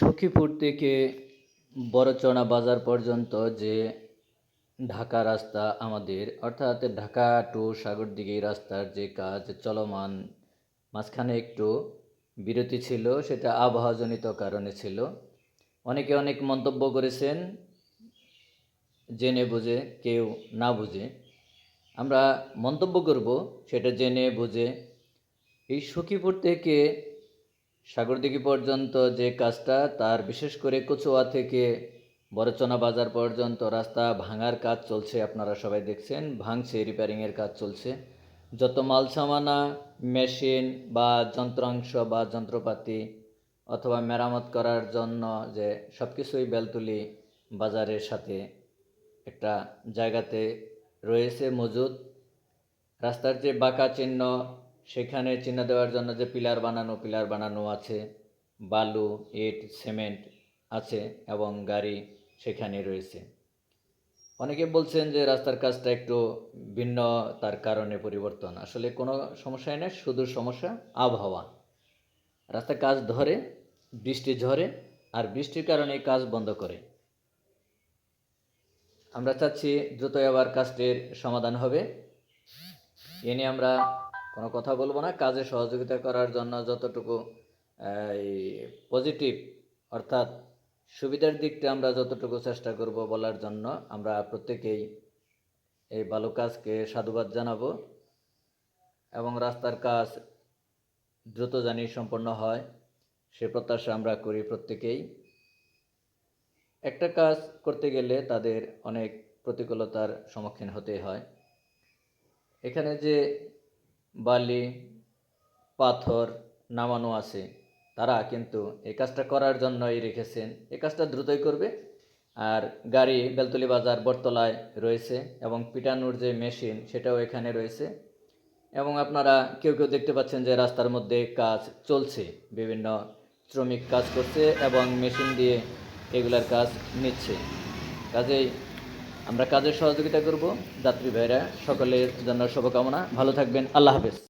সখীপুর থেকে বড়চনা বাজার পর্যন্ত যে ঢাকা রাস্তা আমাদের, অর্থাৎ ঢাকা টু সাগরদিঘি রাস্তার যে কাজ চলমান, মাঝখানে একটু বিরতি ছিল, সেটা আবহাওয়াজনিত কারণে ছিল। অনেকে অনেক মন্তব্য করেছেন, জেনে বুঝে, কেউ না বুঝে। আমরা মন্তব্য করব, সেটা জেনে বুঝে। এই সখীপুর থেকে সাগরদিঘি পর্যন্ত যে কাজটা, তার বিশেষ করে কচুয়া থেকে বরচনা বাজার পর্যন্ত রাস্তা ভাঙার কাজ চলছে, আপনারা সবাই দেখছেন। ভাঙছে রিপেয়ারিংয়ের কাজ চলছে। যত মাল সামানা মেশিন বা যন্ত্রাংশ বা যন্ত্রপাতি অথবা মেরামত করার জন্য যে সব কিছুই বেলতুলি বাজারের সাথে একটা জায়গাতে রয়েছে মজুদ রাস্তার যে বাঁকা চিহ্ন সেখানে চিহ্ন দেওয়ার জন্য যে পিলার বানানো পিলার বানানো আছে, বালু, ইট, সিমেন্ট আছে এবং গাড়ি সেখানে রয়েছে। অনেকে বলছেন যে রাস্তার কাজটা একটু ভিন্ন, তার কারণে পরিবর্তন। আসলে কোনো সমস্যাই না শুধু সমস্যা আবহাওয়া। রাস্তার কাজ ধরে, বৃষ্টি ঝরে, আর বৃষ্টির কারণে কাজ বন্ধ করে। আমরা চাচ্ছি দ্রুতই আবার কাজটির সমাধান হবে। এ নিয়ে আমরা কোনো কথা বলব না। কাজে সহযোগিতা করার জন্য যতটুকু, এই পজিটিভ অর্থাৎ সুবিধার দিকটা আমরা যতটুকু চেষ্টা করব বলার জন্য আমরা প্রত্যেকেই এই ভালো কাজকে সাধুবাদ জানাব এবং রাস্তার কাজ দ্রুত জানি সম্পন্ন হয়, সে প্রত্যাশা আমরা করি প্রত্যেকেই। একটা কাজ করতে গেলে তাদের অনেক প্রতিকূলতার সম্মুখীন হতে হয়। এখানে যে বালি, পাথর নামানো আছে। তারা কিন্তু এই কাজটা করার জন্যই রেখেছেন। এই কাজটা দ্রুতই করবে। আর গাড়ি বেলতলি বাজার বটতলায় রয়েছে এবং পিটানোর যে মেশিন সেটাও এখানে রয়েছে। এবং আপনারা কেউ কেউ দেখতে পাচ্ছেন যে রাস্তার মধ্যে কাজ চলছে। বিভিন্ন শ্রমিক কাজ করছে এবং মেশিন দিয়ে এগুলার কাজ নিচ্ছে। কাজেই আমরা কাজের সহযোগিতা করব। যাত্রী ভাইরা সকলের জন্য শুভকামনা। ভালো থাকবেন। আল্লাহ হাফেজ।